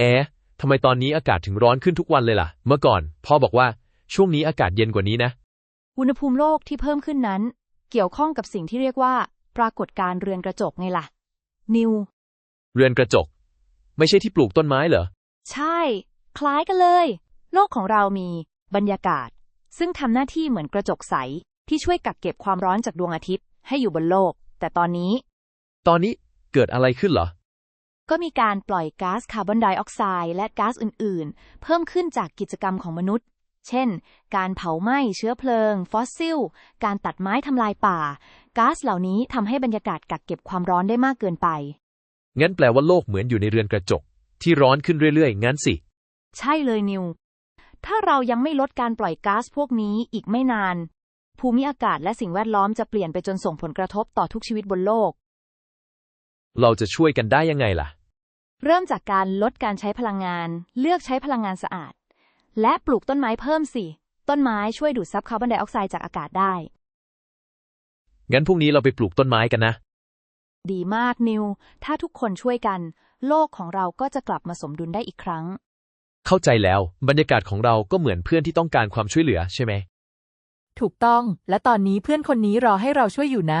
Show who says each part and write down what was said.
Speaker 1: เอ๊ะทำไมตอนนี้อากาศถึงร้อนขึ้นทุกวันเลยล่ะ เมื่อก่อนพ่อบอกว่าช่วงนี้อากาศเย็นกว่านี้นะ
Speaker 2: อุณหภูมิโลกที่เพิ่มขึ้นนั้น เกี่ยวข้องกับสิ่งที่เรียกว่า ปรากฏการณ์เรือนกระจกไงล่ะ นิว
Speaker 1: เรือนกระจก ไม่ใช่ที่ปลูกต้นไม้เหรอ
Speaker 2: ใช่ คล้ายกันเลย โลกของเรามี บรรยากาศ ซึ่งทำหน้าที่เหมือนกระจกใส ที่ช่วยกักเก็บความร้อนจากดวงอาทิตย์ให้อยู่บนโลก แต่ตอนนี้
Speaker 1: ตอนนี้เกิดอะไรขึ้นเหรอ
Speaker 2: ก็มีการปล่อยก๊าซคาร์บอนไดออกไซด์และก๊าซอื่น ๆ เพิ่มขึ้นจากกิจกรรมของมนุษย์ เช่น การเผาไหม้เชื้อเพลิง ฟอสซิล การตัดไม้ทำลายป่า ก๊าซเหล่านี้ทำให้บรรยากาศกักเก็บความร้อนได้มากเกินไป
Speaker 1: งั้นแปลว่าโลกเหมือนอยู่ในเรือนกระจก ที่ร้อนขึ้นเรื่อยๆ งั้นสิ
Speaker 2: ใช่เลยนิว ถ้าเรายังไม่ลดการปล่อยก๊าซพวกนี้อีกไม่นาน ภูมิอากาศและสิ่งแวดล้อมจะเปลี่ยนไปจนส่งผลกระทบต่อทุกชีวิตบนโลก
Speaker 1: เราจะช่วยกันได้ยังไงล่ะ
Speaker 2: เริ่มจากการลดการใช้พลังงาน เลือกใช้พลังงานสะอาด และปลูกต้นไม้เพิ่มสิ ต้นไม้ช่วยดูดซับคาร์บอนไดออกไซด์จากอากาศได้
Speaker 1: งั้นพรุ่งนี้เราไปปลูกต้นไม้กันนะ
Speaker 2: ดีมากนิว ถ้าทุกคนช่วยกัน โลกของเราก็จะกลับมาสมดุลได้อีกครั้ง
Speaker 1: เข้าใจแล้ว บรรยากาศของเราก็เหมือนเพื่อนที่ต้องการความช่วยเหลือใช่ไหม
Speaker 3: ถูกต้อง และตอนนี้เพื่อนคนนี้รอให้เราช่วยอยู่นะ